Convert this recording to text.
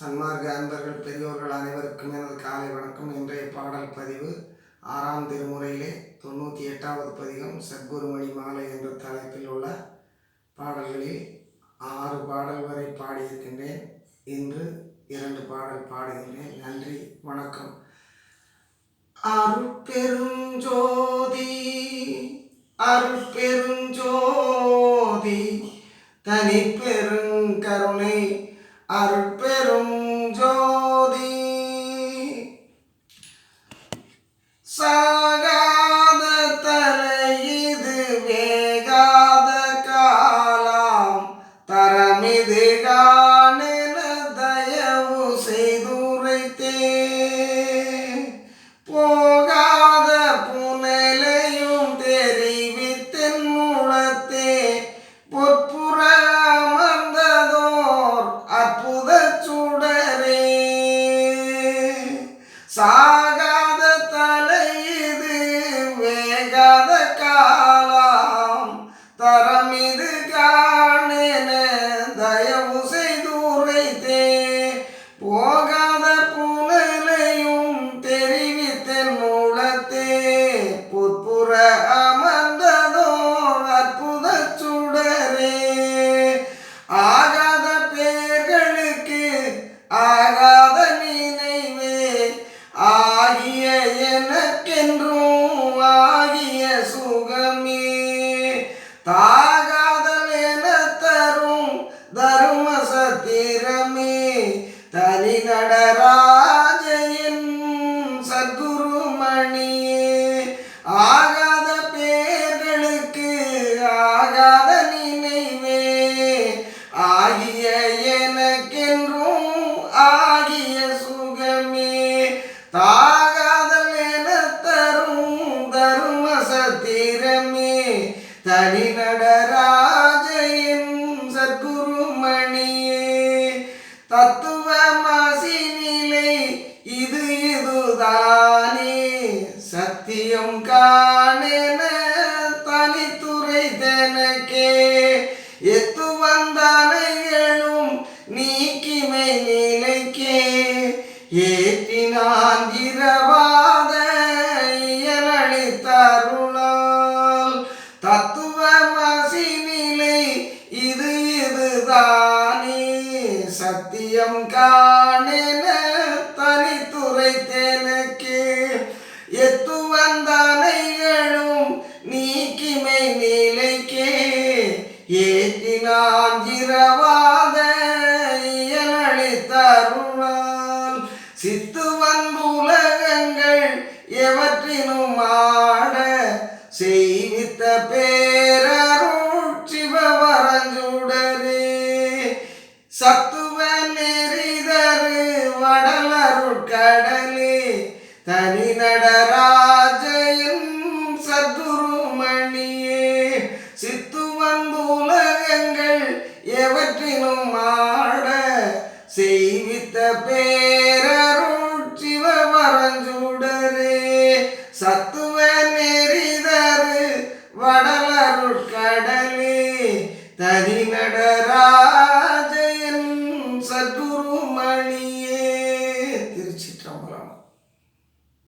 சன்மார்க்க அன்பர்கள் பெரியோர்கள் அனைவருக்கும் எனது காலை வணக்கம். இன்றைய பாடல் பதிவு ஆறாம் திருமுறையிலே தொண்ணூற்றி எட்டாவது பதிகம் சத்குருமணி மாலை என்ற தலைப்பில் உள்ள பாடல்களில் ஆறு பாடல் வரை பாடியிருக்கின்றேன். இன்று இரண்டு பாடல் பாடுகின்றேன். நன்றி. வணக்கம். அருட்பெருஞ்சோதி அருட்பெருஞ்சோதி தனி பெருங்கருணை தரமிது காணென தனி நடராஜன் சத்குருமணியே தத்துவ மாசினிலை இது இதுதானே சத்தியம் காணென தனித்துறை தனக்கே எத்து வந்தனைகளும் நீக்கிமை நிலைக்கே ஏற்றினான் இரவாத இயலளித்தருளால் தத்துவ மசினிலை இது இதுதானே சத்தியம் காணென தனித்துறை தெனக்கே எத்து வந்தனைகளும் நீக்கிமை நிலைக்கே. ஏற்றினான் இரவாத இயலளித்தருளால் சித்து வந்துலகங்கள் எவற்றினும் ஆட செய்வித்த பே நெறிதரு வடலருட்கடலே தனி நடராஜையும் சத்துருமணியே சித்துவந்து உலகங்கள் எவற்றினும் ஆட செய்வித்த பே